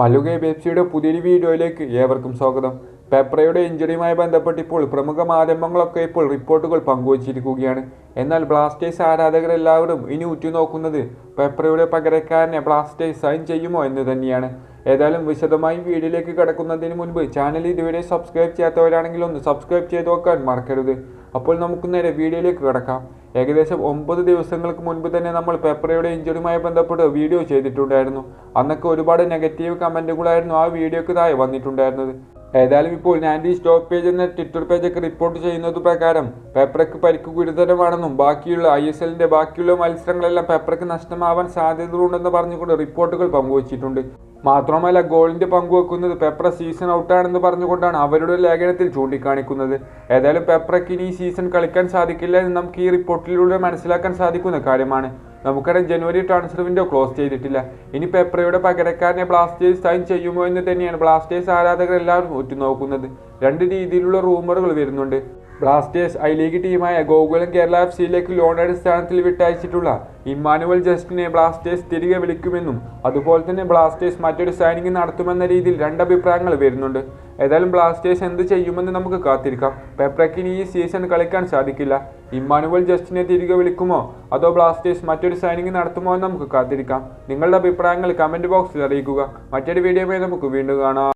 മലുഗെ ബെപ്സിയുടെ പുതിയൊരു വീഡിയോയിലേക്ക് ഏവർക്കും സ്വാഗതം. പെപ്രയുടെ ഇഞ്ചുറിയുമായി ബന്ധപ്പെട്ട് ഇപ്പോൾ പ്രമുഖ മാധ്യമങ്ങളൊക്കെ ഇപ്പോൾ റിപ്പോർട്ടുകൾ പങ്കുവച്ചിരിക്കുകയാണ്. എന്നാൽ ബ്ലാസ്റ്റേഴ്സ് ആരാധകരെല്ലാവരും ഇനി ഉറ്റുനോക്കുന്നത് പെപ്രയുടെ പകരക്കാരനെ ബ്ലാസ്റ്റേഴ്സ് സൈൻ ചെയ്യുമോ എന്ന് തന്നെയാണ്. ഏതായാലും വിശദമായി വീഡിയോയിലേക്ക് കടക്കുന്നതിന് മുൻപ് ചാനൽ ഇതുവരെ സബ്സ്ക്രൈബ് ചെയ്യാത്തവരാണെങ്കിൽ ഒന്ന് സബ്സ്ക്രൈബ് ചെയ്ത് നോക്കാൻ മറക്കരുത്. അപ്പോൾ നമുക്ക് നേരെ വീഡിയോയിലേക്ക് കടക്കാം. ഏകദേശം ഒമ്പത് ദിവസങ്ങൾക്ക് മുൻപ് തന്നെ നമ്മൾ പെപ്പറയുടെ ഇഞ്ചുറിയുമായി ബന്ധപ്പെട്ട് വീഡിയോ ചെയ്തിട്ടുണ്ടായിരുന്നു. അന്നൊക്കെ ഒരുപാട് നെഗറ്റീവ് കമന്റുകളായിരുന്നു ആ വീഡിയോക്ക് താഴെ വന്നിട്ടുണ്ടായിരുന്നത്. ഏതായാലും ഇപ്പോൾ നാൻഡി സ്റ്റോപ്പ് പേജ് എന്ന ട്വിറ്റർ പേജൊക്കെ റിപ്പോർട്ട് ചെയ്യുന്നത് പ്രകാരം പെപ്പറയ്ക്ക് പരിക്ക് ഗുരുതരമാണെന്നും ബാക്കിയുള്ള ഐ എസ് എല്ലിന്റെ ബാക്കിയുള്ള മത്സരങ്ങളെല്ലാം പേപ്പറയ്ക്ക് നഷ്ടമാവാൻ സാധ്യതകളുണ്ടെന്ന് പറഞ്ഞുകൊണ്ട് റിപ്പോർട്ടുകൾ പങ്കുവച്ചിട്ടുണ്ട്. മാത്രമല്ല ഗോളിന്റെ പങ്കുവെക്കുന്നത് പെപ്ര സീസൺ ഔട്ടാണെന്ന് പറഞ്ഞുകൊണ്ടാണ് അവരുടെ ലേഖനത്തിൽ ചൂണ്ടിക്കാണിക്കുന്നത്. ഏതായാലും പെപ്രയ്ക്ക് ഇനി ഈ സീസൺ കളിക്കാൻ സാധിക്കില്ല എന്ന് നമുക്ക് ഈ റിപ്പോർട്ടിലൂടെ മനസ്സിലാക്കാൻ സാധിക്കുന്ന കാര്യമാണ്. നമുക്കറിയാം ജനുവരി ട്രാൻസ്ഫർ വിൻഡോ ക്ലോസ് ചെയ്തിട്ടില്ല. ഇനി പെപ്രയുടെ പകരക്കാരനെ ബ്ലാസ്റ്റേഴ്സ് സൈൻ ചെയ്യുമോ എന്ന് തന്നെയാണ് ബ്ലാസ്റ്റേഴ്സ് ആരാധകർ എല്ലാവരും ഉറ്റുനോക്കുന്നത്. രണ്ട് രീതിയിലുള്ള റൂമറുകൾ വരുന്നുണ്ട്. ബ്ലാസ്റ്റേഴ്സ് ഐ ലീഗ് ടീമായ ഗോകുലം കേരള എഫ് സിയിലേക്ക് ലോൺ അടിസ്ഥാനത്തിൽ വിട്ടയച്ചിട്ടുള്ള ഇമ്മാനുവൽ ജസ്റ്റിനെ ബ്ലാസ്റ്റേഴ്സ് തിരികെ വിളിക്കുമെന്നും അതുപോലെ തന്നെ ബ്ലാസ്റ്റേഴ്സ് മറ്റൊരു സൈനിങ് നടത്തുമെന്ന രീതിയിൽ രണ്ട് അഭിപ്രായങ്ങൾ വരുന്നുണ്ട്. ഏതായാലും ബ്ലാസ്റ്റേഴ്സ് എന്ത് ചെയ്യുമെന്ന് നമുക്ക് കാത്തിരിക്കാം. പെപ്രക്കിന് ഈ സീസൺ കളിക്കാൻ സാധിക്കില്ല. ഇമ്മാനുവൽ ജസ്റ്റിനെ തിരികെ വിളിക്കുമോ? അതോ ബ്ലാസ്റ്റേഴ്സ് മറ്റൊരു സൈനിങ് നടത്തുമോ എന്ന് നമുക്ക് കാത്തിരിക്കാം. നിങ്ങളുടെ അഭിപ്രായങ്ങൾ കമന്റ് ബോക്സിൽ അറിയിക്കുക. മറ്റൊരു വീഡിയോയുമായി നമുക്ക് വീണ്ടും കാണാം.